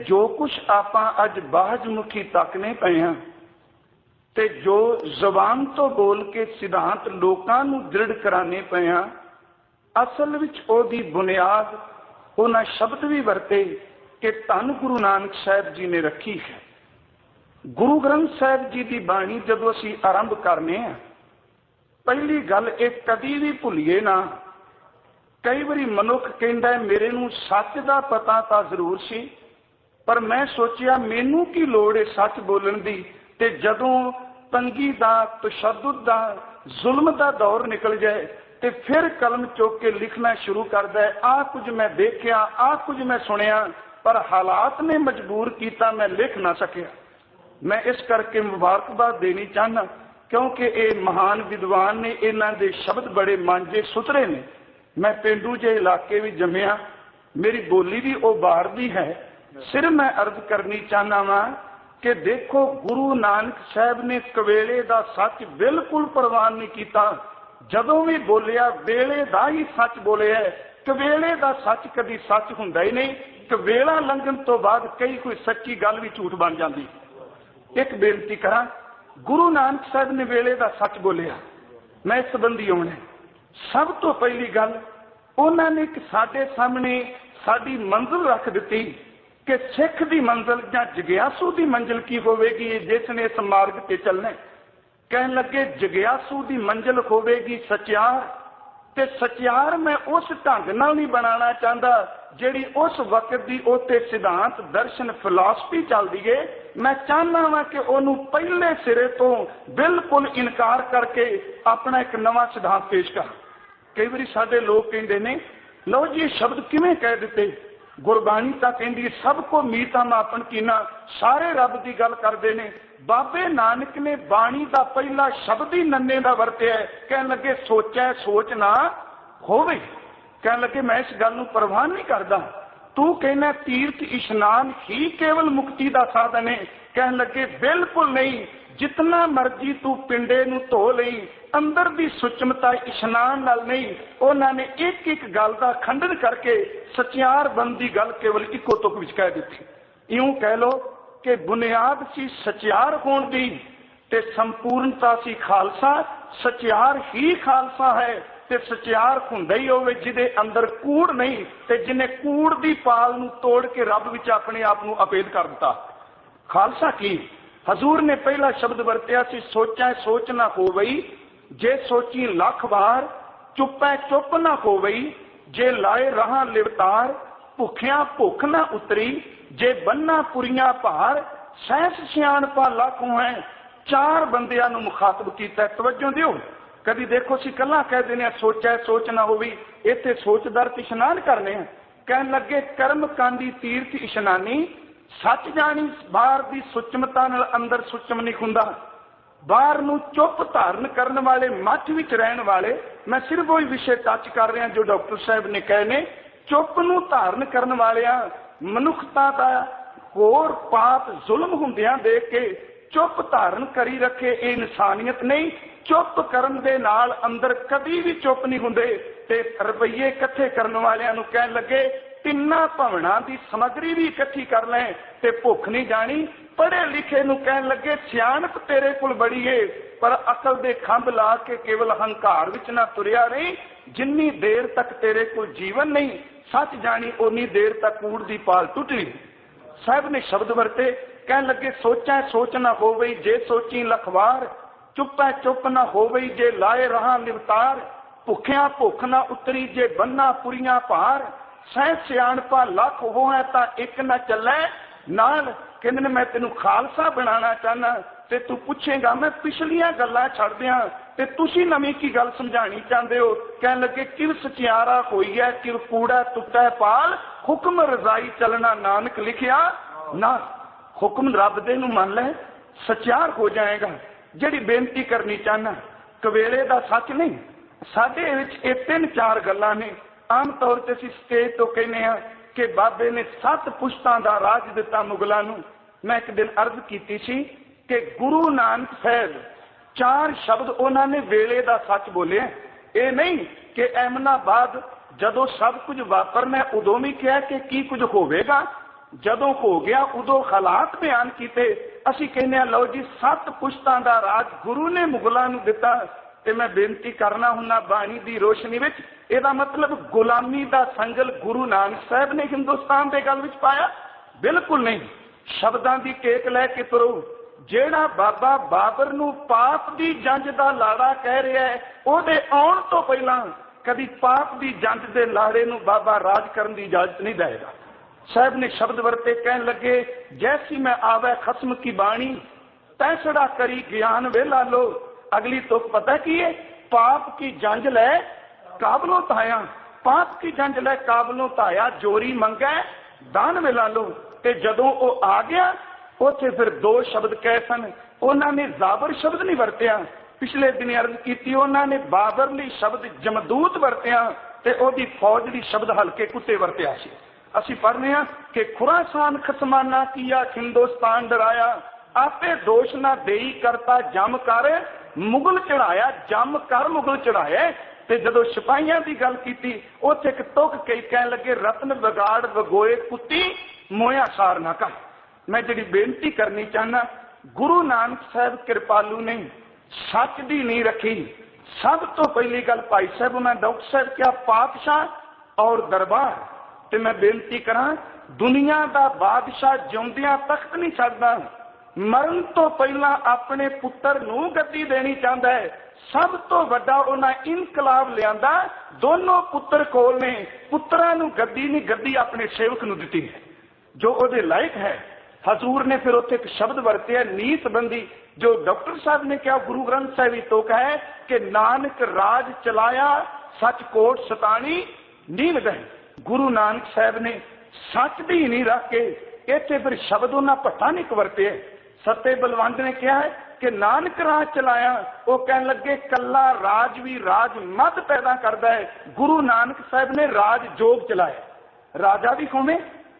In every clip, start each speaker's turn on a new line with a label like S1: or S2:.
S1: ਜੋ ਕੁਝ ਆਪਾਂ ਅੱਜ ਬਾਹਜਮੁਖੀ ਤੱਕਨੇ ਪਏ ਹਾਂ, ਤੇ ਜੋ ਜ਼ਬਾਨ ਤੋਂ ਬੋਲ ਕੇ ਸਿਧਾਂਤ ਲੋਕਾਂ ਨੂੰ ਦ੍ਰਿੜ ਕਰਾਣੇ ਪਏ ਹਾਂ, ਅਸਲ ਵਿੱਚ ਉਹਦੀ ਬੁਨਿਆਦ ਉਹਨਾਂ ਸ਼ਬਦ ਵੀ ਵਰਤੇ ਕਿ ਧੰਨ ਗੁਰੂ ਨਾਨਕ ਸਾਹਿਬ ਜੀ ਨੇ ਰੱਖੀ ਹੈ। ਗੁਰੂ ਗ੍ਰੰਥ ਸਾਹਿਬ ਜੀ ਦੀ ਬਾਣੀ ਜਦੋਂ ਅਸੀਂ ਆਰੰਭ ਕਰਨੇ ਆ, ਪਹਿਲੀ ਗੱਲ ਇਹ ਕਦੀ ਵੀ ਭੁੱਲੀਏ ਨਾ। ਕਈ ਵਾਰੀ ਮਨੁੱਖ ਕਹਿੰਦਾ ਮੇਰੇ ਨੂੰ ਸੱਚ ਦਾ ਪਤਾ ਤਾਂ ਜ਼ਰੂਰ ਸੀ ਪਰ ਮੈਂ ਸੋਚਿਆ, ਮੈਨੂੰ ਕੀ ਲੋੜ ਹੈ ਸੱਚ ਬੋਲਣ ਦੀ? ਤੇ ਜਦੋਂ ਤੰਗੀ ਦਾ, ਤਸ਼ੱਦਦ ਦਾ, ਜ਼ੁਲਮ ਦਾ ਦੌਰ ਨਿਕਲ ਜਾਏ, ਤੇ ਫਿਰ ਕਲਮ ਚੁੱਕ ਕੇ ਲਿਖਣਾ ਸ਼ੁਰੂ ਕਰਦਾ ਹੈ, ਆਹ ਕੁਝ ਮੈਂ ਦੇਖਿਆ ਆਹ ਕੁਝ ਮੈਂ ਸੁਣਿਆ, ਪਰ ਹਾਲਾਤ ਨੇ ਮਜਬੂਰ ਕੀਤਾ, ਮੈਂ ਲਿਖ ਨਾ ਸਕਿਆ। ਮੈਂ ਇਸ ਕਰਕੇ ਮੁਬਾਰਕਬਾਦ ਦੇਣੀ ਚਾਹਨਾ ਕਿਉਂਕਿ ਇਹ ਮਹਾਨ ਵਿਦਵਾਨ ਨੇ, ਇਹਨਾਂ ਦੇ ਸ਼ਬਦ ਬੜੇ ਮਾਂਝੇ ਸੁਥਰੇ ਨੇ। ਮੈਂ ਪਿੰਡੂ ਜੇ ਇਲਾਕੇ ਵਿੱਚ ਜੰਮਿਆ, ਮੇਰੀ ਬੋਲੀ ਵੀ ਉਹ ਬਾਹਰ ਦੀ ਹੈ ਸਿਰ ਮੈਂ ਅਰਜ਼ ਕਰਨੀ ਚਾਹਨਾ ਵਾਂ ਕਿ ਦੇਖੋ ਗੁਰੂ ਨਾਨਕ ਸਾਹਿਬ ਨੇ ਕਵੇਲੇ ਦਾ ਸੱਚ ਬਿਲਕੁਲ ਪ੍ਰਵਾਨ ਨਹੀਂ ਕੀਤਾ। ਜਦੋਂ ਵੀ ਬੋਲਿਆ, ਵੇਲੇ ਦਾ ਹੀ ਸੱਚ ਬੋਲਿਆ ਕਵੇਲੇ ਦਾ ਸੱਚ ਕਦੀ ਸੱਚ ਹੁੰਦਾ ਹੀ ਨਹੀਂ। ਕਵੇਲਾ ਲੰਘਣ ਤੋਂ ਬਾਅਦ ਕਈ ਕੋਈ ਸੱਚੀ ਗੱਲ ਵੀ ਝੂਠ ਬਣ ਜਾਂਦੀ। ਇੱਕ ਬੇਨਤੀ ਕਰਾਂ, ਗੁਰੂ ਨਾਨਕ ਸਾਹਿਬ ਨੇ ਵੇਲੇ ਦਾ ਸੱਚ ਬੋਲਿਆ। ਮੈਂ ਇਸ ਸੰਬੰਧੀ ਆਉਣਾ ਸਭ ਤੋਂ ਪਹਿਲੀ ਗੱਲ, ਉਹਨਾਂ ਨੇ ਇੱਕ ਸਾਡੇ ਸਾਹਮਣੇ ਸਾਡੀ ਮੰਜ਼ਿਲ ਰੱਖ ਦਿੱਤੀ। ਕਿ ਸਿੱਖ ਦੀ ਮੰਜ਼ਿਲ ਜਾਂ ਜਗਿਆਸੂ ਦੀ ਮੰਜ਼ਿਲ ਕੀ ਹੋਵੇਗੀ? ਜਿਸ ਨੇ ਇਸ ਮਾਰਗ ਤੇ ਚੱਲਣਾ ਕਹਿਣ ਲੱਗੇ, ਜਗਿਆਸੂ ਦੀ ਮੰਜ਼ਿਲ ਹੋਵੇਗੀ ਸਚਿਆਰ। ਤੇ ਸਚਿਆਰ ਮੈਂ ਉਸ ਢੰਗ ਨਾਲ ਨਹੀਂ ਬਣਾਉਣਾ ਚਾਹੁੰਦਾ ਜਿਹੜੀ ਉਸ ਵਕਤ ਦੀ ਉਤੇ ਸਿਧਾਂਤ, ਦਰਸ਼ਨ ਫਿਲਾਸਫੀ ਚੱਲਦੀ ਏ। ਮੈਂ ਚਾਹੁੰਦਾ ਵਾਂ ਕਿ ਉਹਨੂੰ ਪਹਿਲੇ ਸਿਰੇ ਤੋਂ ਬਿਲਕੁਲ ਇਨਕਾਰ ਕਰਕੇ ਆਪਣਾ ਇੱਕ ਨਵਾਂ ਸਿਧਾਂਤ ਪੇਸ਼ ਕਰ। ਕਈ ਵਾਰੀ ਸਾਡੇ ਲੋਕ ਕਹਿੰਦੇ ਨੇ, ਲਓ ਜੀ ਸ਼ਬਦ ਕਿਵੇਂ ਕਹਿ ਦਿੱਤੇ? ਗੁਰਬਾਣੀ ਤਾਂ ਕਹਿੰਦੀ ਸਭ ਕੋ ਮੀਤਾ ਮਾਪਨ ਕੀਨਾ। ਸਾਰੇ ਰੱਬ ਦੀ ਗੱਲ ਕਰਦੇ ਨੇ। ਬਾਬੇ ਨਾਨਕ ਨੇ ਬਾਣੀ ਦਾ ਪਹਿਲਾ ਸ਼ਬਦ ਹੀ ਨੰਨੇ ਦਾ ਵਰਤਿਆ ਕਹਿਣ ਲੱਗੇ, ਸੋਚੈ, ਸੋਚ ਨਾ ਹੋਵੇ। ਕਹਿਣ ਲੱਗੇ, ਮੈਂ ਇਸ ਗੱਲ ਨੂੰ ਪ੍ਰਵਾਨ ਨਹੀਂ ਕਰਦਾ। ਤੂੰ ਕਹਿੰਦਾ, ਤੀਰਥ ਇਸ਼ਨਾਨ ਹੀ ਕੇਵਲ ਮੁਕਤੀ ਦਾ ਸਾਧਨ ਹੈ। ਕਹਿਣ ਲੱਗੇ, ਬਿਲਕੁਲ ਨਹੀਂ। ਜਿਤਨਾ ਮਰਜ਼ੀ ਤੂੰ ਪਿੰਡੇ ਨੂੰ ਧੋ ਲਈ ਅੰਦਰ ਦੀ ਸੁਚਮਤਾ, ਇਸ਼ਨਾਨ ਨਾਲ ਨਹੀਂ, ਉਹਨਾਂ ਨੇ ਇੱਕ ਇੱਕ ਗੱਲ ਦਾ ਖੰਡਨ ਕਰਕੇ ਸਚਿਆਰ ਬੰਦ ਦੀ ਗੱਲ ਕੇਵਲ ਇੱਕੋ ਤੁਕ ਵਿੱਚ ਕਹਿ ਦਿੱਤੀ। ਇਉਂ ਕਹਿ ਲੋ ਕਿ ਬੁਨਿਆਦ ਸੀ ਸਚਿਆਰ ਹੋਣ ਦੀ ਤੇ ਸੰਪੂਰਨਤਾ ਸੀ ਖਾਲਸਾ, ਸਚਿਆਰ ਹੀ ਖਾਲਸਾ ਹੈ ਤੇ ਸਚਿਆਰ ਹੁੰਦਾ ਹੀ ਹੋਵੇ ਜਿਹਦੇ ਅੰਦਰ ਕੂੜ ਨਹੀਂ ਤੇ ਜਿਹਨੇ ਕੂੜ ਦੀ ਪਾਲ ਨੂੰ ਤੋੜ ਕੇ ਰੱਬ ਵਿੱਚ ਆਪਣੇ ਆਪ ਨੂੰ ਅਪੇਦ ਕਰ ਦਿੱਤਾ। ਖਾਲਸਾ ਕੀ? ਹਜ਼ੂਰ ਨੇ ਪਹਿਲਾ ਸ਼ਬਦ ਵਰਤਿਆ ਸੀ ਸੋਚਾਂ ਸੋਚ ਨਾ ਹੋਵਈ ਜੇ ਸੋਚੀ ਲੱਖ ਵਾਰ ਚੁੱਪੈ ਚੁੱਪ ਨਾ ਹੋਵਈ, ਜੇ ਲਾਏ ਰਹਾ ਲਿਵਤਾਰ, ਭੁੱਖਿਆਂ ਭੁੱਖ ਨਾ ਉਤਰੀ, ਜੇ ਬੰਨਾ ਪੁਰੀਆਂ ਭਾਰ ਸਹਿਸ ਸਿਆਣਪਾ ਲੱਖੋਂ ਹੈ ਚਾਰ ਬੰਦਿਆਂ ਨੂੰ ਮੁਖਾਤਬ ਕੀਤਾ, ਤਵੱਜੋ ਦਿਓ। ਕਦੀ ਦੇਖੋ ਸੀ ਕੱਲਾ ਕਹਿ ਦਿੰਦੇ ਆ ਸੋਚੈ ਸੋਚ ਨਾ ਹੋਵੀ, ਇੱਥੇ ਸੋਚਦਾਰ ਤੇ ਇਸ਼ਨਾਨ ਕਰਨੇ ਆ। ਕਹਿਣ ਲੱਗੇ, ਕਰਮ ਕਾਂਡੀ ਤੀਰਥ ਇਸ਼ਨਾਨੀ, ਸੱਚ ਜਾਣੀ ਬਾਹਰ ਦੀ ਸੁਚਮਤਾ ਨਾਲ ਅੰਦਰ ਸੁਚਮ ਨਹੀਂ ਹੁੰਦਾ। ਬਾਹਰ ਨੂੰ ਚੁੱਪ ਧਾਰਨ ਕਰਨ ਵਾਲੇ, ਮੱਠ ਵਿੱਚ ਰਹਿਣ ਵਾਲੇ, ਮੈਂ ਸਿਰਫ ਉਹੀ ਵਿਸ਼ੇ ਟੱਚ ਕਰ ਰਿਹਾ ਜੋ ਡਾਕਟਰ ਸਾਹਿਬ ਨੇ ਕਹੇ ਨੇ, ਚੁੱਪ ਨੂੰ ਧਾਰਨ ਕਰਨ ਵਾਲਿਆਂ, ਮਨੁੱਖਤਾ ਦਾ ਹੋਰ ਪਾਪ, ਜ਼ੁਲਮ ਹੁੰਦਿਆਂ ਦੇਖ ਕੇ ਚੁੱਪ ਧਾਰਨ ਕਰੀ ਰੱਖੇ ਇਹ ਇਨਸਾਨੀਅਤ ਨਹੀਂ। ਚੁੱਪ ਕਰਨ ਦੇ ਨਾਲ ਅੰਦਰ ਕਦੀ ਵੀ ਚੁੱਪ ਨਹੀਂ ਹੁੰਦੇ ਤੇ ਰੁਪਈਏ ਇਕੱਠੇ ਕਰਨ ਵਾਲਿਆਂ ਨੂੰ ਕਹਿਣ ਲੱਗੇ ਤਿੰਨਾਂ ਭਵਨਾਂ ਦੀ ਸਮਗਰੀ ਵੀ ਇਕੱਠੀ ਕਰ ਲੈ ਤੇ ਭੁੱਖ ਨਹੀਂ ਜਾਣੀ। ਪੜ੍ਹੇ ਲਿਖੇ ਨੂੰ ਕਹਿਣ ਲੱਗੇ, ਸਿਆਣਪ ਤੇਰੇ ਕੋਲ ਬੜੀ ਏ, ਪਰ ਅਕਲ ਦੇ ਖੰਭ ਲਾ ਕੇ ਕੇਵਲ ਹੰਕਾਰ ਵਿੱਚ ਨਾ ਤੁਰਿਆ ਰਹੀ। ਜਿੰਨੀ ਦੇਰ ਤੱਕ ਤੇਰੇ ਕੋਲ ਜੀਵਨ ਨਹੀਂ, ਸੱਚ ਜਾਣੀ ਓਨੀ ਦੇਰ ਤੱਕ ਕੂੜ ਦੀ ਪਾਲ ਟੁੱਟਣੀ ਸਾਹਿਬ ਨੇ ਸ਼ਬਦ ਵਰਤੇ, ਕਹਿਣ ਲੱਗੇ, ਸੋਚਾਂ ਸੋਚ ਨਾ ਹੋਵੇ ਜੇ ਸੋਚੀ ਲਖਵਾਰ, ਚੁੱਪੈ ਚੁੱਪ ਨਾ ਹੋਵੇ ਜੇ ਲਾਏ ਰਹਾ ਨਿਵਤਾਰ। ਭੁੱਖਿਆਂ ਭੁੱਖ ਨਾ ਉਤਰੀ ਜੇ ਬੰਨਾ ਪੁਰੀਆਂ ਭਾਰ ਸਹਿ ਸਿਆਣਪਾ ਲੱਖ ਹੋਏ ਤਾਂ ਇੱਕ ਨਾ ਚੱਲੇ। ਨਾਲ ਕਹਿੰਦੇ ਨੇ, ਮੈਂ ਤੈਨੂੰ ਖਾਲਸਾ ਬਣਾਉਣਾ ਚਾਹਨਾ ਤੇ ਤੂੰ ਪੁੱਛੇਗਾ, ਮੈਂ ਪਿਛਲੀਆਂ ਗੱਲਾਂ ਛੱਡ ਦਿਆਂ, ਤੇ ਤੁਸੀਂ ਨਵੀਂ ਕੀ ਗੱਲ ਸਮਝਾਣੀ ਚਾਹੁੰਦੇ ਹੋ? ਕਹਿਣ ਲੱਗੇ, ਕਿਵ ਸਚਿਆਰਾ ਹੋਈ ਹੈ ਕਿਵ ਕੂੜਾ ਟੁੱਟੈ ਪਾਲ, ਹੁਕਮ ਰਜ਼ਾਈ ਚੱਲਣਾ ਨਾਨਕ ਲਿਖਿਆ। ਨਾ, ਹੁਕਮ ਰੱਬ ਦੇ ਨੂੰ ਮੰਨ ਲੈ, ਸਚਿਆਰ ਹੋ ਜਾਏਗਾ। ਜਿਹੜੀ ਬੇਨਤੀ ਕਰਨੀ ਚਾਹਨਾ ਕਵੇਲੇ ਦਾ ਸੱਚ ਨਹੀਂ, ਸਾਡੇ ਵਿੱਚ ਇਹ ਤਿੰਨ ਚਾਰ ਗੱਲਾਂ ਨੇ। ਆਮ ਤੌਰ ਤੇ ਅਸੀਂ ਸਟੇਜ ਤੋਂ ਕਹਿੰਦੇ ਆ ਕਿ ਬਾਬੇ ਨੇ ਸੱਤ ਪੁਸ਼ਤਾਂ ਦਾ ਰਾਜ ਦਿੱਤਾ ਮੁਗਲਾਂ ਨੂੰ। ਮੈਂ ਇੱਕ ਦਿਨ ਅਰਜ਼ ਕੀਤੀ ਸੀ ਕਿ ਗੁਰੂ ਨਾਨਕ ਸਾਹਿਬ ਚਾਰ ਸ਼ਬਦ ਉਹਨਾਂ ਨੇ ਵੇਲੇ ਦਾ ਸੱਚ ਬੋਲੇ। ਇਹ ਨਹੀਂ ਕਿ ਐਮਨਾਬਾਦ ਜਦੋਂ ਸਭ ਕੁਝ ਵਾਪਰਨਾ ਉਦੋਂ ਵੀ ਕਿਹਾ ਕਿ ਕੀ ਕੁਝ ਹੋਵੇਗਾ। ਜਦੋਂ ਹੋ ਗਿਆ, ਉਦੋਂ ਹਾਲਾਤ ਬਿਆਨ ਕੀਤੇ। ਅਸੀਂ ਕਹਿੰਦੇ ਆ ਲਓ ਜੀ, ਸੱਤ ਪੁਸ਼ਤਾਂ ਦਾ ਰਾਜ ਗੁਰੂ ਨੇ ਮੁਗਲਾਂ ਨੂੰ ਦਿੱਤਾ। ਤੇ ਮੈਂ ਬੇਨਤੀ ਕਰਨਾ ਹੁੰਦਾ ਬਾਣੀ ਦੀ ਰੋਸ਼ਨੀ ਵਿੱਚ। ਇਹਦਾ ਮਤਲਬ ਗੁਲਾਮੀ ਦਾ ਸੰਗਲ ਗੁਰੂ ਨਾਨਕ ਸਾਹਿਬ ਨੇ ਹਿੰਦੁਸਤਾਨ ਦੇ ਗੱਲ ਵਿੱਚ ਪਾਇਆ। ਬਿਲਕੁਲ ਨਹੀਂ। ਸ਼ਬਦਾਂ ਦੀ ਟੇਕ ਲੈ ਕੇ ਤੁਰੋ। ਜਿਹੜਾ ਬਾਬਾ ਬਾਬਰ ਨੂੰ ਪਾਪ ਦੀ ਜੰਜ ਦਾ ਲਾੜਾ ਕਹਿ ਰਿਹਾ ਹੈ, ਉਹਦੇ ਆਉਣ ਤੋਂ ਪਹਿਲਾਂ ਕਦੀ ਪਾਪ ਦੀ ਜੰਜ ਦੇ ਲਾੜੇ ਨੂੰ ਬਾਬਾ ਰਾਜ ਕਰਨ ਦੀ ਇਜਾਜ਼ਤ ਨਹੀਂ ਦੇਵੇਗਾ। ਸਾਹਿਬ ਨੇ ਸ਼ਬਦ ਵਰਤੇ, ਕਹਿਣ ਲੱਗੇ, ਜੈਸੀ ਮੈਂ ਆਵੇ ਖਸਮ ਕੀ ਬਾਣੀ ਤੈਸੜਾ ਕਰੀ ਗਿਆਨ ਵੇਲਾ ਲੋ ਅਗਲੀ ਤੁਕ ਪਤਾ ਕੀ ਹੈ ਪਾਪ ਕੀ ਜੰਜ ਲੈ ਕਾਬਲੋਂ ਤਾਇਆ ਪਾਪ ਕੀ ਜੰਜ ਲੈ ਕਾਬਲੋਂ ਤਾਇਆ ਜੋਰੀ ਮੰਗੈ, ਦਾਨ ਵੇਲਾ ਲੋ ਤੇ ਜਦੋਂ ਉਹ ਆ ਗਿਆ, ਉੱਥੇ ਫਿਰ ਦੋ ਸ਼ਬਦ ਕਹੇ ਸਨ। ਉਹਨਾਂ ਨੇ ਜ਼ਾਬਰ ਸ਼ਬਦ ਨਹੀਂ ਵਰਤਿਆ। ਪਿਛਲੇ ਦਿਨ ਅਰਜ਼ ਕੀਤੀ, ਉਹਨਾਂ ਨੇ ਬਾਬਰ ਲਈ ਸ਼ਬਦ ਜਮਦੂਤ ਵਰਤਿਆ ਤੇ ਉਹਦੀ ਫੌਜ ਲਈ ਸ਼ਬਦ ਹਲਕੇ ਕੁੱਤੇ ਵਰਤਿਆ ਸੀ। ਅਸੀਂ ਪੜ੍ਹਨੇ ਆ ਕਿ ਖੁਰਾਸਾਨ ਖਸਮਾਨਾ ਕੀਆ ਹਿੰਦੁਸਤਾਨ ਡਰਾਇਆ। ਆਪੇ ਦੋਸ਼ ਨਾ ਦੇਈ ਕਰਤਾ ਜਮ ਕਰ ਮੁਗਲ ਚੜਾਇਆ, ਜਮ ਕਰ ਮੁਗਲ ਚੜਾਇਆ। ਤੇ ਜਦੋਂ ਸਿਪਾਹੀਆਂ ਦੀ ਗੱਲ ਕੀਤੀ, ਉੱਥੇ ਇੱਕ ਤੁਕ ਕਈ ਕਹਿਣ ਲੱਗੇ, ਰਤਨ ਵਿਗਾੜ ਵਗੋਏ ਕੁੱਤੀ, ਮੋਇਆ ਸਾਰ ਨਾ ਕਰ। ਮੈਂ ਜਿਹੜੀ ਬੇਨਤੀ ਕਰਨੀ ਚਾਹਨਾ ਗੁਰੂ ਨਾਨਕ ਸਾਹਿਬ ਕਿਰਪਾਲੂ ਨੇ ਸੱਚ ਦੀ ਨਹੀਂ ਰੱਖੀ। ਸਭ ਤੋਂ ਪਹਿਲੀ ਗੱਲ ਭਾਈ ਸਾਹਿਬ, ਮੈਂ ਡਾਕਟਰ ਸਾਹਿਬ ਕਿਹਾ, ਪਾਤਸ਼ਾਹ ਔਰ ਦਰਬਾਰ। ਤੇ ਮੈਂ ਬੇਨਤੀ ਕਰਾਂ, ਦੁਨੀਆ ਦਾ ਬਾਦਸ਼ਾਹ ਜਿਉਂਦਿਆਂ ਤਖਤ ਨਹੀਂ ਛੱਡਦਾ। ਮਰਨ ਤੋਂ ਪਹਿਲਾਂ ਆਪਣੇ ਪੁੱਤਰ ਨੂੰ ਗੱਦੀ ਦੇਣੀ ਚਾਹੁੰਦਾ ਹੈ। ਸਭ ਤੋਂ ਵੱਡਾ ਉਹਨਾਂ ਇਨਕਲਾਬ ਲਿਆਂਦਾ। ਦੋਨੋਂ ਪੁੱਤਰ ਕੋਲ ਨੇ। ਪੁੱਤਰਾਂ ਨੂੰ ਗੱਦੀ ਨਹੀਂ, ਗੱਦੀ ਆਪਣੇ ਸੇਵਕ ਨੂੰ ਦਿੱਤੀ ਹੈ। ਜੋ ਉਹਦੇ ਲਾਇਕ ਹੈ। ਹਜ਼ੂਰ ਨੇ ਫਿਰ ਉੱਥੇ ਇੱਕ ਸ਼ਬਦ ਵਰਤਿਆ, ਨੀਤ ਬੰਦੀ, ਜੋ ਡਾਕਟਰ ਸਾਹਿਬ ਨੇ ਕਿਹਾ, ਗੁਰੂ ਗ੍ਰੰਥ ਸਾਹਿਬ ਵੀ ਤੋਕ ਹੈ ਕਿ ਨਾਨਕ ਰਾਜ ਚਲਾਇਆ, ਸੱਚ ਕੋਟ ਸਤਾਣੀ ਨੀਲ ਗਏ ਗੁਰੂ ਨਾਨਕ ਸਾਹਿਬ ਨੇ ਸੱਚ ਦੀ ਨਹੀਂ ਰੱਖ ਕੇ ਇੱਥੇ ਫਿਰ ਸ਼ਬਦ ਉਹਨਾਂ ਭੱਟਾ ਨਹੀਂ ਵਰਤਿਆ। ਸੱਤੇ ਬਲਵੰਤ ਨੇ ਕਿਹਾ ਹੈ ਕਿ ਨਾਨਕ ਰਾਜ ਚਲਾਇਆ, ਉਹ ਕਹਿਣ ਲੱਗੇ, ਕੱਲਾ ਰਾਜ ਵੀ ਰਾਜ ਮਤ ਪੈਦਾ ਕਰਦਾ ਹੈ। ਗੁਰੂ ਨਾਨਕ ਸਾਹਿਬ ਨੇ ਰਾਜ ਜੋਗ ਚਲਾਇਆ। ਰਾਜਾ ਵੀ ਖੋਵੇਂ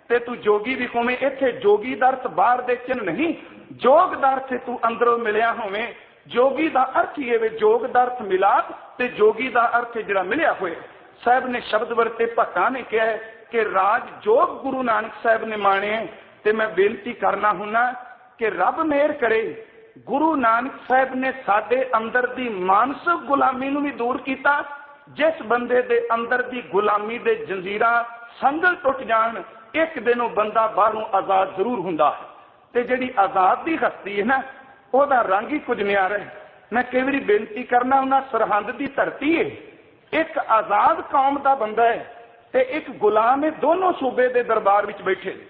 S1: ਤੇ ਤੂੰ ਜੋਗੀ ਵੀ ਖੋਵੇਂ ਇੱਥੇ ਜੋਗੀ ਦਾ ਅਰਥ ਬਾਹਰ ਦੇ ਚਿੰਨ ਨਹੀਂ। ਜੋਗ ਦਾ ਅਰਥ ਤੂੰ ਅੰਦਰੋਂ ਮਿਲਿਆ ਹੋਵੇਂ। ਜੋਗੀ ਦਾ ਅਰਥ ਇਹ ਵੇ, ਜੋਗ ਦਾ ਅਰਥ ਮਿਲਾਪ ਤੇ ਜੋਗੀ ਦਾ ਅਰਥ ਜਿਹੜਾ ਮਿਲਿਆ ਹੋਇਆ। ਸਾਹਿਬ ਨੇ ਸ਼ਬਦ ਵਰਤੇ ਭੱਟਾ ਨੇ ਕਿਹਾ ਕਿ ਰਾਜ ਜੋਗ ਗੁਰੂ ਨਾਨਕ ਸਾਹਿਬ ਨੇ ਮਾਣੇ ਤੇ ਮੈਂ ਬੇਨਤੀ ਕਰਨਾ ਹੁੰਨਾ ਕਿ ਰੱਬ ਮਿਹਰ ਕਰੇ, ਗੁਰੂ ਨਾਨਕ ਸਾਹਿਬ ਨੇ ਸਾਡੇ ਅੰਦਰ ਦੀ ਮਾਨਸਿਕ ਗੁਲਾਮੀ ਨੂੰ ਵੀ ਦੂਰ ਕੀਤਾ, ਜਿਸ ਬੰਦੇ ਦੇ ਅੰਦਰ ਦੀ ਗੁਲਾਮੀ ਦੇ ਜੰਜੀਰਾਂ ਸੰਗਲ ਟੁੱਟ ਜਾਣ, ਇੱਕ ਦਿਨ ਉਹ ਬੰਦਾ ਬਾਹਰੋਂ ਆਜ਼ਾਦ ਜ਼ਰੂਰ ਹੁੰਦਾ ਹੈ। ਤੇ ਜਿਹੜੀ ਆਜ਼ਾਦ ਦੀ ਹਸਤੀ ਹੈ ਨਾ, ਉਹਦਾ ਰੰਗ ਹੀ ਕੁਝ ਨਿਆਰਾ ਹੈ। ਮੈਂ ਕਈ ਵਾਰੀ ਬੇਨਤੀ ਕਰਨਾ, ਉਹਨਾਂ ਸਰਹੰਦ ਦੀ ਧਰਤੀ ਹੈ। ਇੱਕ ਆਜ਼ਾਦ ਕੌਮ ਦਾ ਬੰਦਾ ਹੈ ਤੇ ਇੱਕ ਗੁਲਾਮ ਹੈ, ਦੋਨੋਂ ਸੂਬੇ ਦੇ ਦਰਬਾਰ ਵਿੱਚ ਬੈਠੇ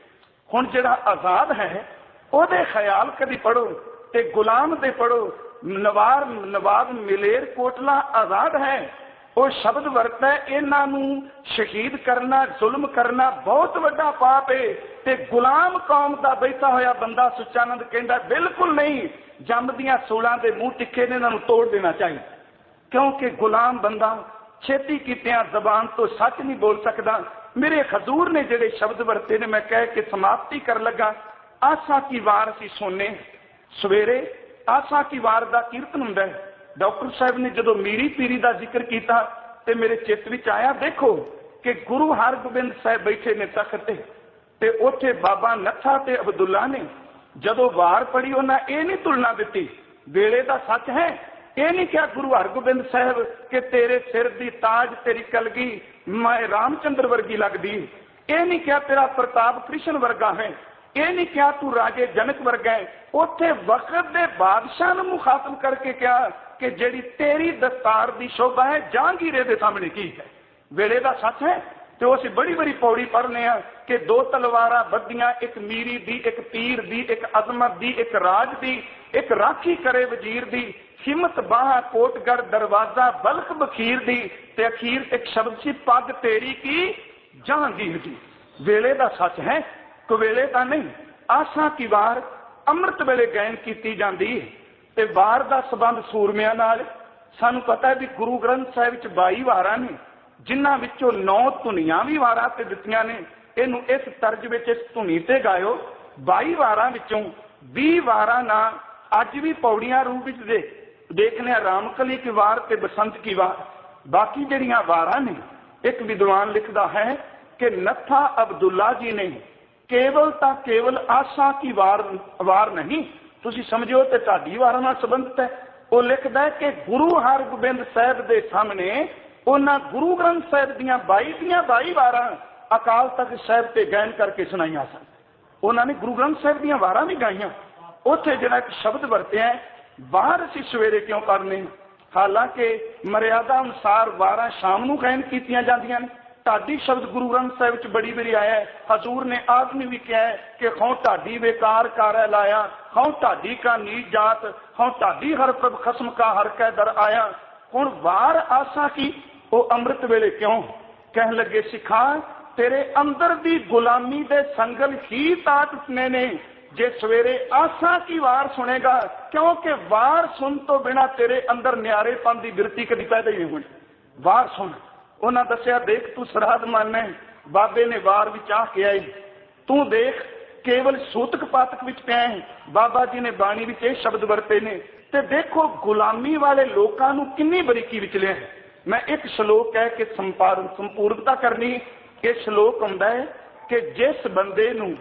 S1: ਹੁਣ ਜਿਹੜਾ ਆਜ਼ਾਦ ਹੈ ਉਹਦੇ ਖਿਆਲ ਕਦੀ ਪੜੋ ਤੇ ਗੁਲਾਮ ਦੇ ਪੜੋ ਨਵਾਰ ਨਵਾਬ ਮਿਲੇਰ ਕੋਟਲਾ ਆਜ਼ਾਦ ਹੈ। ਉਹ ਸ਼ਬਦ ਵਰਤਦਾ ਹੈ, ਇਹਨਾਂ ਨੂੰ ਸ਼ਹੀਦ ਕਰਨਾ ਜ਼ੁਲਮ ਕਰਨਾ ਬਹੁਤ ਵੱਡਾ ਪਾਪ ਹੈ ਤੇ ਗੁਲਾਮ ਕੌਮ ਦਾ ਬੈਠਾ ਹੋਇਆ ਬੰਦਾ ਸੁਚਾਨੰਦ ਕਹਿੰਦਾ ਬਿਲਕੁਲ ਨਹੀਂ ਜੰਮਦੀਆਂ ਸੂਲਾਂ ਦੇ ਮੂੰਹ ਟਿੱਕੇ ਨੇ ਇਹਨਾਂ ਨੂੰ ਤੋੜ ਦੇਣਾ ਚਾਹੀਦਾ। ਕਿਉਂਕਿ ਗੁਲਾਮ ਬੰਦਾ ਛੇਤੀ ਕੀਤਿਆਂ ਜ਼ਬਾਨ ਤੋਂ ਸੱਚ ਨਹੀਂ ਬੋਲ ਸਕਦਾ। ਮੇਰੇ ਹਜ਼ੂਰ ਨੇ ਜਿਹੜੇ ਸ਼ਬਦ ਵਰਤੇ ਨੇ ਮੈਂ ਕਹਿ ਕੇ ਸਮਾਪਤੀ ਕਰਨ ਲੱਗਾ। ਆਸਾ ਕੀ ਵਾਰ ਅਸੀਂ ਸੋਨੇ ਸਵੇਰੇ ਆਸਾ ਕੀ ਵਾਰ ਦਾ ਕੀਰਤਨ ਹੁੰਦਾ ਹੈ? ਡਾਕਟਰ ਸਾਹਿਬ ਨੇ ਜਦੋਂ ਮੀਰੀ ਪੀਰੀ ਦਾ ਜ਼ਿਕਰ ਕੀਤਾ ਤੇ ਮੇਰੇ ਚਿੱਤ ਵਿੱਚ ਆਇਆ, ਦੇਖੋ ਕਿ ਗੁਰੂ ਹਰਗੋਬਿੰਦ ਸਾਹਿਬ ਬੈਠੇ ਨੇ ਤਖਤ ਤੇ ਤੇ ਉੱਥੇ ਬਾਬਾ ਨੱਥਾ ਤੇ ਅਬਦੁੱਲਾ ਨੇ ਜਦੋਂ ਵਾਰ ਪੜੀ ਉਹਨਾਂ ਇਹ ਨਹੀਂ ਤੁਲਨਾ ਦਿੱਤੀ, ਵੇਲੇ ਦਾ ਸੱਚ ਹੈ? ਇਹ ਨਹੀਂ ਕਿਹਾ ਗੁਰੂ ਹਰਗੋਬਿੰਦ ਸਾਹਿਬ ਕਿ ਤੇਰੇ ਸਿਰ ਦੀ ਤਾਜ ਤੇਰੀ ਕਲਗੀ ਮੈਂ ਰਾਮਚੰਦਰ ਵਰਗੀ ਲੱਗਦੀ। ਇਹ ਨਹੀਂ ਕਿਹਾ ਤੇਰਾ ਪ੍ਰਤਾਪ ਕ੍ਰਿਸ਼ਨ ਵਰਗਾ ਹੈ। ਇਹ ਨਹੀਂ ਕਿਹਾ ਤੂੰ ਰਾਜੇ ਜਨਕ ਵਰਗਾ ਹੈ। ਉੱਥੇ ਵਕਤ ਦੇ ਬਾਦਸ਼ਾਹ ਨੂੰ ਮੁਖਾਤਬ ਕਰਕੇ ਕਿਹਾ ਕਿ ਜਿਹੜੀ ਤੇਰੀ ਦਸਤਾਰ ਦੀ ਸ਼ੋਭਾ ਹੈ, ਜਹਾਂਗੀਰੇ ਦੇ ਸਾਹਮਣੇ ਕੀ ਹੈ? ਵੇਲੇ ਦਾ ਸੱਚ ਹੈ? ਤੇ ਅਸੀਂ ਬੜੀ ਬੜੀ ਪੌੜੀ ਪੜ੍ਹਨੇ ਆ ਕਿ ਦੋ ਤਲਵਾਰਾਂ ਬੱਧੀਆਂ ਇੱਕ ਮੀਰੀ ਦੀ, ਇੱਕ ਤੀਰ ਦੀ, ਇੱਕ ਅਜ਼ਮਤ ਦੀ, ਇੱਕ ਰਾਜ ਦੀ, ਇੱਕ ਰਾਖੀ ਕਰੇ ਵਜ਼ੀਰ ਦੀ, ਹਿੰਮਤ ਬਾਹ ਕੋਟਗੜ ਦਰਵਾਜ਼ਾ ਬਲਖ ਬਖੀਰ ਦੀ, ਤੇ ਅਖੀਰ ਇੱਕ ਸ਼ਬਦ ਸੀ, ਪੱਗ ਤੇਰੀ ਕੀ? ਜਹਾਂਗੀਰ ਦੀ। ਵੇਲੇ ਦਾ ਸੱਚ ਹੈ? ਕੁਵੇਲੇ ਤਾਂ ਨਹੀਂ। ਆਸਾਂ ਕੀ ਵਾਰ ਅੰਮ੍ਰਿਤ ਵੇਲੇ ਗਾਇਨ ਕੀਤੀ ਜਾਂਦੀ ਹੈ ਤੇ ਵਾਰ ਦਾ ਸਬੰਧ ਸੂਰਮਿਆਂ ਨਾਲ ਸਾਨੂੰ ਪਤਾ ਹੈ ਵੀ ਗੁਰੂ ਗ੍ਰੰਥ ਸਾਹਿਬ ਵਿੱਚ 22 ਵਾਰਾਂ ਨੇ, ਜਿਨ੍ਹਾਂ ਵਿੱਚੋਂ 9 ਧੁਨੀਆਂ ਵੀ ਵਾਰਾਂ ਤੇ ਦਿੱਤੀਆਂ ਨੇ। ਇਹਨੂੰ ਇਸ ਤਰਜ ਵਿੱਚ ਇਸ ਧੁਨੀ ਤੇ ਗਾਇਓ। 22 ਵਾਰਾਂ ਵਿੱਚੋਂ 20 ਵਾਰਾਂ ਨਾ ਅੱਜ ਵੀ ਪੌੜੀਆਂ ਰੂਪ ਵਿੱਚ ਦੇ ਦੇਖਨੇ ਆ ਰਾਮਕਲੀ ਕੀ ਵਾਰ ਤੇ ਬਸੰਤ ਕੀ ਵਾਰ। ਬਾਕੀ ਜਿਹੜੀਆਂ ਵਾਰਾਂ ਨੇ, ਇੱਕ ਵਿਦਵਾਨ ਲਿਖਦਾ ਹੈ ਕਿ ਨੱਥਾ ਅਬਦੁੱਲਾ ਜੀ ਨੇ ਕੇਵਲ ਤਾਂ ਕੇਵਲ ਆਸਾਂ ਕੀ ਵਾਰ ਵਾਰ ਨਹੀਂ। ਤੁਸੀਂ ਸਮਝੋ ਤੇ ਤੁਹਾਡੀ ਵਾਰਾਂ ਨਾਲ ਸੰਬੰਧਿਤ ਹੈ। ਉਹ ਲਿਖਦਾ ਕਿ ਗੁਰੂ ਹਰਗੋਬਿੰਦ ਸਾਹਿਬ ਦੇ ਸਾਹਮਣੇ ਉਹਨਾਂ ਗੁਰੂ ਗ੍ਰੰਥ ਸਾਹਿਬ ਦੀਆਂ 22 ਦੀਆਂ 22 ਵਾਰਾਂ ਅਕਾਲ ਤਖਤ ਸਾਹਿਬ ਤੇ ਗਾਇਨ ਕਰਕੇ ਸੁਣਾਈਆਂ ਸਨ। ਉਹਨਾਂ ਨੇ ਗੁਰੂ ਗ੍ਰੰਥ ਸਾਹਿਬ ਦੀਆਂ ਵਾਰਾਂ ਵੀ ਗਾਈਆਂ। ਉੱਥੇ ਜਿਹੜਾ ਇੱਕ ਸ਼ਬਦ ਵਰਤਿਆ ਹੈ, ਬਾਹਰ ਅਸੀਂ ਸਵੇਰੇ ਕਿਉਂ ਕਰਨੇ ਹਾਲਾਂਕਿ ਮਰਿਆਦਾ ਅਨੁਸਾਰ ਵਾਰਾਂ ਸ਼ਾਮ ਨੂੰ ਗਾਇਨ ਕੀਤੀਆਂ ਜਾਂਦੀਆਂ ਨੇ। ਢਾਡੀ ਸ਼ਬਦ ਗੁਰੂ ਗ੍ਰੰਥ ਸਾਹਿਬ ਵਿੱਚ ਬੜੀ ਵਾਰੀ ਆਇਆ ਹੈ। ਹਜ਼ੂਰ ਨੇ ਆਪ ਨੇ ਵੀ ਕਿਹਾ ਕਿ ਖੌ ਢਾਡੀ ਬੇਕਾਰ ਕਾਰੈ ਲਾਇਆ ਖੌ ਢਾਡੀ ਕਾ ਨੀਚ ਜਾਤ ਖੌ ਢਾਡੀ ਹਰ ਪ੍ਰਭ ਖਸਮ ਕਾ ਹਰ ਕੈ ਦਰ ਆਇਆ। ਹੁਣ ਵਾਰ ਆਸਾ ਕੀ? ਉਹ ਅੰਮ੍ਰਿਤ ਵੇਲੇ ਕਿਉਂ? ਕਹਿਣ ਲੱਗੇ, ਸਿੱਖਾਂ, ਤੇਰੇ ਅੰਦਰ ਦੀ ਗੁਲਾਮੀ ਦੇ ਸੰਗਲ ਹੀ ਤਾਕਤ ਨੇ ਨੇ। ਜੇ ਸਵੇਰੇ ਆਸਾਂ ਕੀ ਵਾਰ ਸੁਣੇਗਾ, ਕਿਉਂਕਿ ਵਾਰ ਸੁਣ ਤੋਂ ਬਿਨਾ ਤੇਰੇ ਅੰਦਰ ਨਿਆਰੇਪਨ ਦੀ ਬਿਰਤੀ ਕਦੀ ਪੈਦਾ ਹੀ ਨਹੀਂ ਹੋਣੀ। ਵਾਰ ਸੁਣ। ਉਹਨਾਂ ਦੱਸਿਆ, ਦੇਖ ਤੂੰ ਸਰਾਧ ਮੰਨੇ ਬਾਬੇ ਨੇ ਵਾਰ ਵਿੱਚ ਆ ਕੇ ਆਈ। ਤੂੰ ਦੇਖ, ਕੇਵਲ ਸੂਤਕ ਪਾਤਕ ਵਿੱਚ ਪਿਆ ਹੈ। ਬਾਬਾ ਜੀ ਨੇ ਬਾਣੀ ਵਿੱਚ ਇਹ ਸ਼ਬਦ ਵਰਤੇ ਨੇ, ਤੇ ਦੇਖੋ ਗੁਲਾਮੀ ਵਾਲੇ ਲੋਕਾਂ ਨੂੰ ਕਿੰਨੀ ਬਰੀਕੀ ਵਿੱਚ ਲਿਆ ਹੈ। ਮੈਂ ਇੱਕ ਸ਼ਲੋਕ ਕਹਿ ਕੇ ਸੰਪਾਰਨ ਸੰਪੂਰਨਤਾ ਕਰਨੀ, ਇਹ ਸ਼ਲੋਕ ਹੁੰਦਾ ਹੈ ਕਿ ਜਿਸ ਬੰਦੇ ਨੂੰ,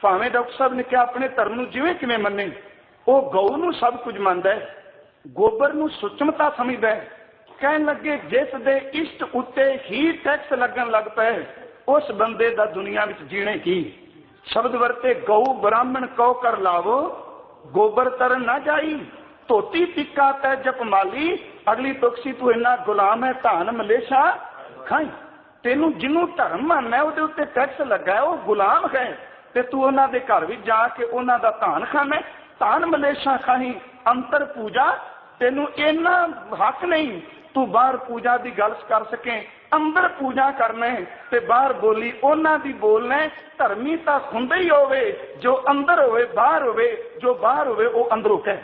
S1: ਭਾਵੇਂ ਡਾਕਟਰ ਸਾਹਿਬ ਨੇ ਕਿਹਾ, ਆਪਣੇ ਧਰਮ ਨੂੰ ਜਿਵੇਂ ਕਿਵੇਂ ਮੰਨੇ, ਉਹ ਗਊ ਨੂੰ ਸਭ ਕੁਝ ਮੰਨਦਾ ਹੈ, ਗੋਬਰ ਨੂੰ ਸੁਚਮਤਾ ਸਮਝਦਾ ਹੈ ਕਹਿਣ ਲੱਗੇ, ਜਿਸ ਦੇ ਇਸ਼ਟ ਉੱਤੇ ਹੀ ਟੈਕਸ ਲੱਗਣ ਲੱਗ ਪਏ, ਉਸ ਬੰਦੇ ਦਾ ਦੁਨੀਆ ਵਿੱਚ ਜੀਣੇ ਕੀ? ਸ਼ਬਦ ਵਰਤੇ, ਗਊ ਬ੍ਰਾਹਮਣ ਕਉ ਕਰ ਲਾਵੋ, ਗੋਬਰ ਤਰ ਨਾ ਜਾਈ, ਧੋਤੀ ਟਿੱਕਾ ਤੈ ਜਪ ਮਾਲੀ, ਅਗਲੀ ਤੁਕਸੀ ਤੂੰ ਇੰਨਾ ਗੁਲਾਮ ਹੈ, ਧਾਨ ਮਲੇਸ਼ਾ ਖਾਈ। ਤੈਨੂੰ ਜਿਹਨੂੰ ਧਰਮ ਮੰਨਣਾ ਉਹਦੇ ਉੱਤੇ ਟੈਕਸ ਲੱਗਾ ਉਹ ਗੁਲਾਮ ਹੈ। ਤੇ ਤੂੰ ਉਹਨਾਂ ਦੇ ਘਰ ਵਿੱਚ ਜਾ ਕੇ ਉਹਨਾਂ ਦਾ ਧਾਨ ਖਾਣਾ ਧਾਨ ਮਲੇਸ਼ਾ ਖਾਹੀ ਅੰਤਰ ਪੂਜਾ, ਤੈਨੂੰ ਇੰਨਾ ਹੱਕ ਨਹੀਂ ਤੂੰ ਬਾਹਰ ਪੂਜਾ ਦੀ ਗੱਲ ਕਰ ਸਕੇ, ਅੰਦਰ ਪੂਜਾ ਕਰਨਾ, ਤੇ ਬਾਹਰ ਬੋਲੀ ਉਹਨਾਂ ਦੀ ਬੋਲਣਾ ਧਰਮੀ ਤਾਂ ਹੁੰਦਾ ਹੀ ਹੋਵੇ, ਜੋ ਅੰਦਰ ਹੋਵੇ, ਬਾਹਰ ਹੋਵੇ, ਜੋ ਬਾਹਰ ਹੋਵੇ, ਉਹ ਅੰਦਰੋਂ ਕਹੇ।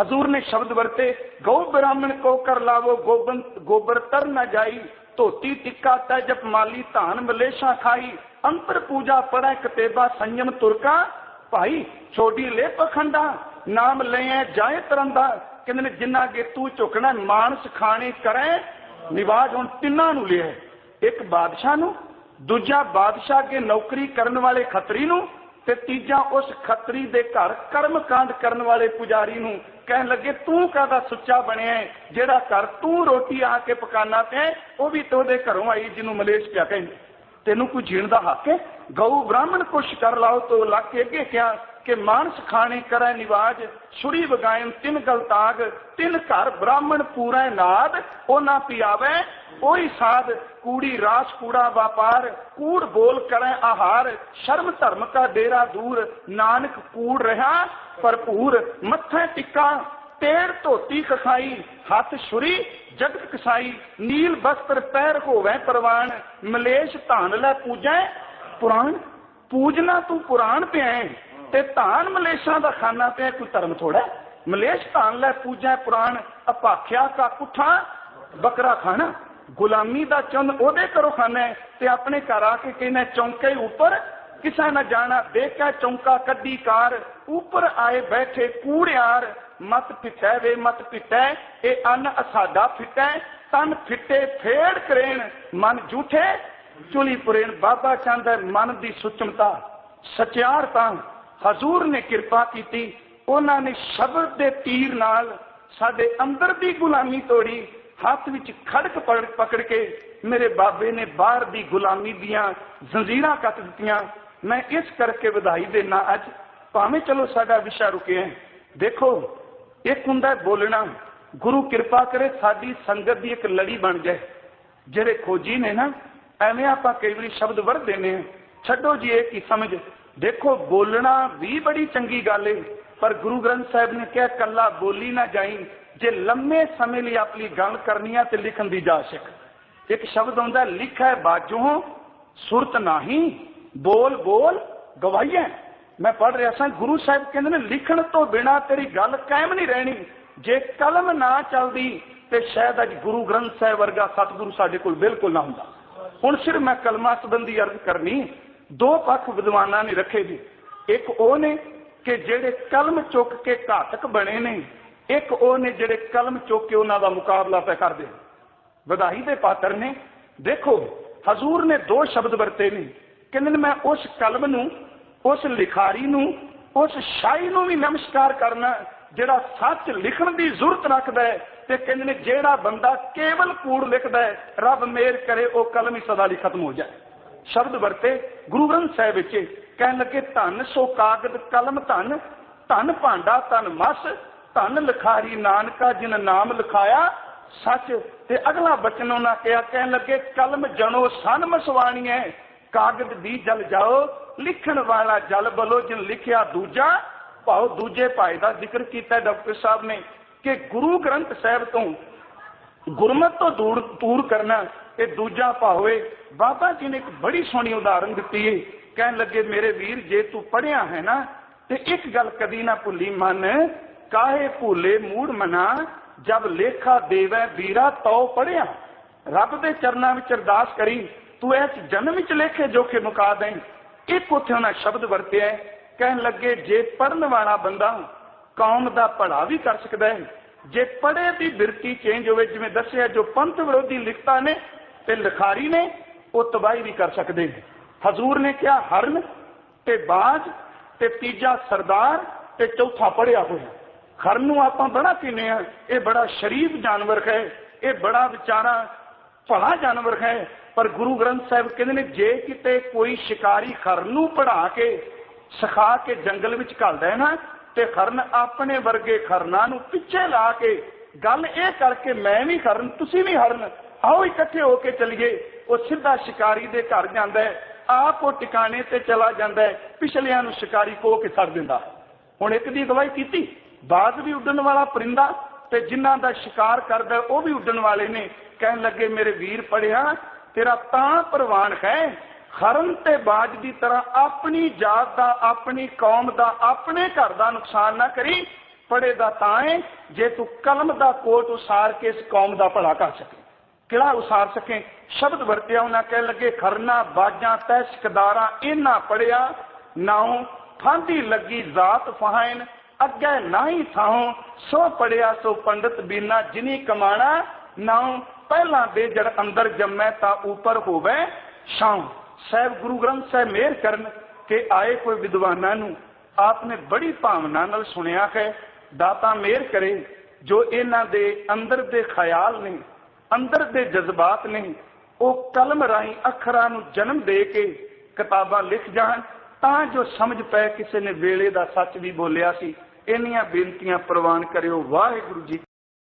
S1: ਹਜ਼ੂਰ ਨੇ ਸ਼ਬਦ ਵਰਤੇ, ਗਊ ਬ੍ਰਾਹਮਣ ਕੋ ਕਰ ਲਾਵੋ ਗੋਬਨ ਗੋਬਰ ਤਰ ਨਾ ਜਾਈ, ਧੋਤੀ ਟਿੱਕਾ ਤੈ ਜਪ ਮਾਲੀ ਧਾਨ ਮਲੇਸ਼ਾ ਖਾਈ, ਅੰਤਰ ਪੂਜਾ ਪੜੈ ਕਤੇਬਾ ਸੰਯਮ ਤੁਰਕਾ, ਭਾਈ ਛੋਟੀ ਲੈ ਪਖੰਡਾ ਨਾਮ ਲਏ ਜਾਏ ਤਰੰਦਾ ਕਹਿੰਦੇ ਨੇ, ਜਿੰਨਾ ਅੱਗੇ ਤੂੰ ਝੁਕਣਾ, ਮਾਨਸ ਖਾਣੇ ਕਰੇ, ਨਿਵਾਜ ਹੁਣ ਤਿੰਨਾਂ ਨੂੰ ਲਿਆ ਇੱਕ ਬਾਦਸ਼ਾਹ ਨੂੰ, ਦੂਜਾ ਬਾਦਸ਼ਾਹ ਅੱਗੇ ਨੌਕਰੀ ਕਰਨ ਵਾਲੇ ਖੱਤਰੀ ਨੂੰ, ਤੇ ਤੀਜਾ ਉਸ ਖੱਤਰੀ ਦੇ ਘਰ ਕਰਮ ਕਰਨ ਵਾਲੇ ਪੁਜਾਰੀ ਨੂੰ। ਕਹਿਣ ਲੱਗੇ, ਤੂੰ ਕਾਹਦਾ ਸੁੱਚਾ ਬਣਿਆ ਜਿਹੜਾ ਘਰ ਤੂੰ ਰੋਟੀ ਆ ਕੇ ਪਕਾਨਾ ਤੇ, ਉਹ ਵੀ ਤੋਦੇ ਘਰੋਂ ਆਈ, ਜਿਹਨੂੰ ਮਲੇਸ਼ ਪਿਆ ਕਹਿੰਦੇ। ਤੈਨੂੰ ਕੋਈ ਜੀਣ ਦਾ ਹੱਕ ਹੈ ਗਊ ਬ੍ਰਾਹਮਣ ਕੁਛ ਕਰ ਲਾਓ, ਤੋ ਲੱਗ ਕੇ ਅੱਗੇ ਕਿਹਾ ਕਿ ਮਾਨਸ ਖਾਣੇ ਕਰੈ ਨਿਵਾਜ ਛੁਰੀ ਵਗਾਇਨ ਤਿੰਨ ਗਲਤਾਗ ਤਿੰਨ ਘਰ ਬ੍ਰਾਹਮਣ ਪੂਰਾ ਨਾਦ, ਉਹਨਾਂ ਪਿਆਵੇ ਉਹੀ ਸਾਧ, ਕੂੜੀ ਰਾਸ ਕੂੜਾ ਵਪਾਰ, ਕੂੜ ਬੋਲ ਕਰੈ ਆਹਾਰ, ਸ਼ਰਮ ਧਰਮ ਕਾ ਡੇਰਾ ਦੂਰ, ਨਾਨਕ ਕੂੜ ਰਹਾ ਭਰਪੂਰ, ਮੱਥੇ ਟਿੱਕਾ ਤੇੜ ਧੋਤੀ ਕਸਾਈ, ਹੱਥ ਛੁਰੀ ਜਗਤ ਕਸਾਈ, ਨੀਲ ਬਸਤਰ ਪੈਰ ਹੋਵੇ ਪ੍ਰਵਾਨ, ਮਲੇਸ਼ ਧਾਨ ਲੈ ਪੂਜੈ, ਪੁਰਾਣ, ਪੂਜਨਾ ਤੂੰ ਪੁਰਾਣ ਪਿਆ ਤੇ ਧਾਨ ਮਲੇਸ਼ਾਂ ਦਾ ਖਾਨਾ ਪਿਆ, ਕੋਈ ਧਰਮ ਥੋੜਾ ਮਲੇਸ਼ ਧਾਨ ਲੈ, ਪੂਜੈ ਪੁਰਾਣ ਅਪਾਖਿਆ ਕਾ ਕੁੱਠਾ ਬੱਕਰਾ ਖਾਣਾ। ਗੁਲਾਮੀ ਦਾ ਚੰਦ ਉਹਦੇ ਕਰੋ ਖਾਣਾ ਤੇ ਆਪਣੇ ਘਰ ਆ ਕੇ ਕਹਿੰਦਾ ਚੌਂਕੇ ਉੱਪਰ ਕਿਸਾ ਨਾ ਜਾਣਾ, ਦੇਖਿਆ ਚੌਂਕਾ ਕੱਢੀ ਕਾਰ, ਉੱਪਰ ਆਏ ਬੈਠੇ ਕੂੜਿਆਰ। ਮਤ ਪਿੱਟੈ ਵੇ ਮਤ ਪਿੱਟੈ, ਇਹ ਅੰਨ ਅਸਾਡਾ ਫਿੱਟੈ। ਤਨ ਫਿੱਟੇ ਫੇੜ ਕਰੇਣ, ਮਨ ਝੂਠੇ। ਚੁਲੀ ਪੁਰੇਣ, ਬਾਬਾ ਚੰਦ ਮਨ ਦੀ ਸੁਚਮਤਾ। ਸਚਿਆਰ ਤਾਂ ਹਜ਼ੂਰ ਨੇ ਕਿਰਪਾ ਕੀਤੀ, ਉਹਨਾਂ ਨੇ ਸ਼ਬਦ ਦੇ ਤੀਰ ਨਾਲ ਸਾਡੇ ਅੰਦਰ ਦੀ ਗੁਲਾਮੀ ਤੋੜੀ, ਹੱਥ ਵਿੱਚ ਖੜਕ ਪਕੜ ਕੇ ਮੇਰੇ ਬਾਬੇ ਨੇ ਬਾਹਰ ਦੀ ਗੁਲਾਮੀ ਦੀਆਂ ਜ਼ੰਜੀਰਾਂ ਕੱਟ ਦਿੱਤੀਆਂ। ਮੈਂ ਇਸ ਕਰਕੇ ਵਧਾਈ ਦੇਣਾ ਅੱਜ, ਭਾਵੇਂ ਚਲੋ ਸਾਡਾ ਵਿਸ਼ਾ ਰੁਕਿਆ ਦੇਖੋ, ਇੱਕ ਹੁੰਦਾ ਬੋਲਣਾ, ਗੁਰੂ ਕਿਰਪਾ ਕਰੇ ਸਾਡੀ ਸੰਗਤ ਦੀ ਇੱਕ ਲੜੀ ਬਣ ਜਾਏ। ਜਿਹੜੇ ਖੋਜੀ ਨੇ ਨਾ, ਐਵੇਂ ਆਪਾਂ ਕਈ ਵਾਰੀ ਸ਼ਬਦ ਵਰਤਦੇ ਨੇ। ਛੱਡੋ ਜੀ ਇਹ ਕੀ ਸਮਝ ਦੇਖੋ, ਬੋਲਣਾ ਵੀ ਬੜੀ ਚੰਗੀ ਗੱਲ ਏ, ਪਰ ਗੁਰੂ ਗ੍ਰੰਥ ਸਾਹਿਬ ਨੇ ਕਿਹਾ, ਕੱਲਾ ਬੋਲੀ ਨਾ ਜਾਈ, ਜੇ ਲੰਮੇ ਸਮੇਂ ਲਈ ਆਪਣੀ ਗੱਲ ਕਰਨੀ ਆ ਤੇ ਲਿਖਣ ਦੀ ਜਾ ਸਿੱਖ ਇੱਕ ਸ਼ਬਦ ਹੁੰਦਾ, ਲਿਖੈ ਬਾਜੋਂ, ਸੁਰਤ ਨਹੀਂ, ਬੋਲ ਬੋਲ ਗਵਾਈਐ ਮੈਂ ਪੜ ਰਿਹਾ ਸਾਂ, ਗੁਰੂ ਸਾਹਿਬ ਕਹਿੰਦੇ ਨੇ, ਲਿਖਣ ਤੋਂ ਬਿਨਾ ਤੇਰੀ ਗੱਲ ਕਾਇਮ ਨਹੀਂ ਰਹਿਣੀ। ਜੇ ਕਲਮ ਨਾ ਚੱਲਦੀ, ਤੇ ਸ਼ਾਇਦ ਅੱਜ ਗੁਰੂ ਗ੍ਰੰਥ ਸਾਹਿਬ ਵਰਗਾ ਸਤਿਗੁਰੂ ਸਾਡੇ ਕੋਲ ਬਿਲਕੁਲ ਨਾ ਹੁੰਦਾ। ਹੁਣ ਸਿਰ ਮੈਂ ਕਲਮਾ ਸੰਬੰਧੀ ਅਰਜ਼ ਕਰਨੀ ਦੋ ਪੱਖ ਵਿਦਵਾਨਾਂ ਨੇ ਰੱਖੇ ਜੀ। ਇੱਕ ਉਹ ਨੇ ਕਿ ਜਿਹੜੇ ਕਲਮ ਚੁੱਕ ਕੇ ਘਾਤਕ ਬਣੇ ਨੇ, ਇੱਕ ਉਹ ਨੇ ਜਿਹੜੇ ਕਲਮ ਚੁੱਕ ਕੇ ਉਹਨਾਂ ਦਾ ਮੁਕਾਬਲਾ ਪੈ ਕਰਦੇ ਵਧਾਈ ਦੇ ਪਾਤਰ ਨੇ, ਦੇਖੋ, ਹਜ਼ੂਰ ਨੇ ਦੋ ਸ਼ਬਦ ਵਰਤੇ ਨੇ। ਕਹਿੰਦੇ ਨੇ, ਮੈਂ ਉਸ ਕਲਮ ਨੂੰ, ਉਸ ਲਿਖਾਰੀ ਨੂੰ, ਉਸ ਸ਼ਾਈ ਨੂੰ ਵੀ ਨਮਸਕਾਰ ਕਰਨਾ, ਜਿਹੜਾ ਸੱਚ ਲਿਖਣ ਦੀ ਜ਼ਰੂਰਤ ਰੱਖਦਾ ਹੈ ਤੇ ਕਹਿੰਦੇ ਨੇ, ਜਿਹੜਾ ਬੰਦਾ ਕੇਵਲ ਕੂੜ ਲਿਖਦਾ ਹੈ, ਰੱਬ ਮੇਰ ਕਰੇ, ਉਹ ਕਲਮ ਹੀ ਸਦਾ ਲਈ ਖਤਮ ਹੋ ਜਾਏ। ਸ਼ਬਦ ਵਰਤੇ ਗੁਰੂ ਗ੍ਰੰਥ ਸਾਹਿਬ ਵਿੱਚ ਕਹਿਣ ਲੱਗੇ, ਧਨ ਸੋ ਕਾਗਦ, ਕਲਮ ਧਨ ਧਨ ਭਾਂਡਾ, ਧਨ ਮਸ, ਧਨ ਲਿਖਾਰੀ ਨਾਨਕਾ, ਜਿਨ ਨਾਮ ਲਿਖਾਇਆ ਸੱਚ। ਤੇ ਅਗਲਾ ਬਚਨ ਉਹਨਾਂ ਕਿਹਾ, ਕਹਿਣ ਲੱਗੇ, ਕਲਮ ਜਣੋ ਸਨ ਮਸਵਾਣੀ ਹੈ ਕਾਗਦ ਦੀ ਜਲ ਜਾਓ, ਲਿਖਣ ਵਾਲਾ ਜਲ ਬਲੋ, ਜਿਨ ਲਿਖਿਆ ਦੂਜਾ ਭਾਉ ਦੂਜੇ ਭਾਈ ਦਾ ਜ਼ਿਕਰ ਕੀਤਾ ਡਾਕਟਰ ਸਾਹਿਬ ਨੇ ਕਿ ਗੁਰੂ ਗ੍ਰੰਥ ਸਾਹਿਬ ਤੋਂ ਗੁਰਮਤ ਤੋਂ ਦੂਰ ਦੂਰ ਕਰਨਾ, ਇਹ ਦੂਜਾ ਭਾਵੇਂ ਬਾਬਾ ਜੀ ਨੇ ਇੱਕ ਬੜੀ ਸੋਹਣੀ ਉਦਾਹਰਨ ਦਿੱਤੀ ਹੈ ਕਹਿਣ ਲੱਗੇ, ਮੇਰੇ ਵੀਰ, ਜੇ ਤੂੰ ਪੜਿਆ ਹੈ ਨਾ, ਤੇ ਇੱਕ ਗੱਲ ਕਦੀ ਨਾ ਭੁੱਲੀ, ਮਨ। ਕਾਹੇ ਭੂਲੇ ਮੂੜ ਮਨਾ, ਜਬ ਲੇਖਾ ਦੇਵੈ ਵੀਰਾ ਤਉ ਪੜਿਆ ਰੱਬ ਦੇ ਚਰਨਾਂ ਵਿੱਚ ਅਰਦਾਸ ਕਰੀ, ਤੂੰ ਇਸ ਜਨਮ ਵਿੱਚ ਲੇਖੇ ਜੋਖੇ ਮੁਕਾ ਦੇ ਇੱਕ ਉੱਥੇ ਉਹਨਾਂ ਸ਼ਬਦ ਵਰਤਿਆ ਕਹਿਣ ਲੱਗੇ, ਜੇ ਪੜਨ ਵਾਲਾ ਬੰਦਾ ਕੌਮ ਦਾ ਭਲਾ ਵੀ ਕਰ ਸਕਦਾ ਹੈ ਜੇ ਪੜੇ ਦੀ ਬਿਰਤੀ ਚੇਂਜ ਹੋਵੇ, ਜਿਵੇਂ ਦੱਸਿਆ, ਜੋ ਪੰਥ ਵਿਰੋਧੀ ਲਿਖਤਾ ਨੇ ਤੇ ਲਿਖਾਰੀ ਨੇ, ਉਹ ਤਬਾਹੀ ਵੀ ਕਰ ਸਕਦੇ ਨੇ। ਹਜ਼ੂਰ ਨੇ ਕਿਹਾ, ਹਰਨ ਤੇ ਬਾਜ ਤੇ ਤੀਜਾ ਸਰਦਾਰ ਤੇ ਚੌਥਾ ਪੜਿਆ ਹੋਇਆ। ਹਰਨ ਨੂੰ ਆਪਾਂ ਬੜਾ ਪੀਨੇ ਆ, ਇਹ ਬੜਾ ਸ਼ਰੀਫ ਜਾਨਵਰ ਹੈ, ਇਹ ਬੜਾ ਵਿਚਾਰਾ ਭਲਾ ਜਾਨਵਰ ਹੈ, ਪਰ ਗੁਰੂ ਗ੍ਰੰਥ ਸਾਹਿਬ ਕਹਿੰਦੇ ਨੇ, ਜੇ ਕਿਤੇ ਕੋਈ ਸ਼ਿਕਾਰੀ ਖਰਨ ਨੂੰ ਪੜਾ ਕੇ, ਸਿਖਾ ਕੇ ਜੰਗਲ ਵਿੱਚ ਘੱਲਦਾ ਹੈ ਨਾ ਤੇ ਖਰਨ ਆਪਣੇ ਵਰਗੇ ਖਰਨਾਂ ਨੂੰ ਪਿੱਛੇ ਲਾ ਕੇ ਗੱਲ ਇਹ ਕਰਕੇ ਮੈਂ ਵੀ ਖਰਨ, ਤੁਸੀਂ ਵੀ ਹਰਨ ਆਓ ਇਕੱਠੇ ਹੋ ਕੇ ਚੱਲੀਏ। ਉਹ ਸਿੱਧਾ ਸ਼ਿਕਾਰੀ ਦੇ ਘਰ ਜਾਂਦਾ ਹੈ, ਆਪ ਉਹ ਟਿਕਾਣੇ ਤੇ ਚਲਾ ਜਾਂਦਾ ਹੈ, ਪਿਛਲਿਆਂ ਨੂੰ ਸ਼ਿਕਾਰੀ ਕੋ ਕੇ ਛੱਡ ਦਿੰਦਾ। ਹੁਣ ਇੱਕ ਦੀ ਅਗਵਾਈ ਕੀਤੀ, ਬਾਜ਼ ਵੀ ਉੱਡਣ ਵਾਲਾ ਪਰਿੰਦਾ ਤੇ ਜਿਨ੍ਹਾਂ ਦਾ ਸ਼ਿਕਾਰ ਕਰਦਾ ਉਹ ਵੀ ਉੱਡਣ ਵਾਲੇ ਨੇ। ਕਹਿਣ ਲੱਗੇ, ਮੇਰੇ ਵੀਰ ਪੜਿਆ, ਤੇਰਾ ਤਾਂ ਪ੍ਰਵਾਨ ਹੈ ਖਰਨ ਤੇ ਬਾਜ ਦੀ ਤਰ੍ਹਾਂ ਆਪਣੀ ਜਾਤ ਦਾ, ਆਪਣੀ ਕੌਮ ਦਾ, ਆਪਣੇ ਘਰ ਦਾ ਨੁਕਸਾਨ ਨਾ ਕਰੀ, ਪੜੇ ਦਾ ਤਾਂ ਹੈ ਜੇ ਤੂੰ ਕਲਮ ਦਾ ਕੋਟ ਉਸਾਰ ਕੇ ਇਸ ਕੌਮ ਦਾ ਭਲਾ ਕਰ ਸਕੇ। ਕਿਹੜਾ ਉਸਾਰ ਸਕੇ? ਸ਼ਬਦ ਵਰਤਿਆ ਉਹਨਾਂ ਕਹਿ ਲੱਗੇ, ਖਰਨਾ, ਬਾਜਾਂ, ਤੈ ਸਿਕਦਾਰਾਂ, ਇਹਨਾਂ ਪੜਿਆ, ਨਾਉ, ਫਾਂਦੀ ਲੱਗੀ ਜ਼ਾਤ ਫਹਾਇਨ, ਅੱਗੇ ਨਹੀਂ ਥਾਉ, ਸੋ ਪੜਿਆ, ਸੋ ਪੰਡਤ ਬੀਨਾ, ਜਿਨੀ ਕਮਾਣਾ, ਨਾਉ, ਪਹਿਲਾਂ ਦੇ ਜੜ ਅੰਦਰ ਜੰਮੈ ਤਾਂ ਉਪਰ ਹੋਵੇ ਛਾਂ ਸਾਹਿਬ ਗੁਰੂ ਗ੍ਰੰਥ ਸਾਹਿਬ ਮੇਰ ਕਰਨ ਕਿ ਆਏ ਕੋਈ ਵਿਦਵਾਨਾਂ ਨੂੰ ਆਪਨੇ ਬੜੀ ਭਾਵਨਾ ਨਾਲ ਸੁਣਿਆ ਹੈ। ਦਾਤਾ ਮੇਰ ਕਰੇ, ਜੋ ਇਹਨਾਂ ਦੇ ਅੰਦਰ ਦੇ ਖਿਆਲ ਨੇ, ਅੰਦਰ ਦੇ ਜਜ਼ਬਾਤ ਨੇ, ਉਹ ਕਲਮ ਰਾਹੀਂ ਅੱਖਰਾਂ ਨੂੰ ਜਨਮ ਦੇ ਕੇ ਕਿਤਾਬਾਂ ਲਿਖ ਜਾਣ, ਤਾਂ ਜੋ ਸਮਝ ਪਏ ਕਿਸੇ ਨੇ ਵੇਲੇ ਦਾ ਸੱਚ ਵੀ ਬੋਲਿਆ ਸੀ। ਇੰਨੀਆਂ ਬੇਨਤੀਆਂ ਪ੍ਰਵਾਨ ਕਰਿਓ। ਵਾਹਿਗੁਰੂ ਜੀ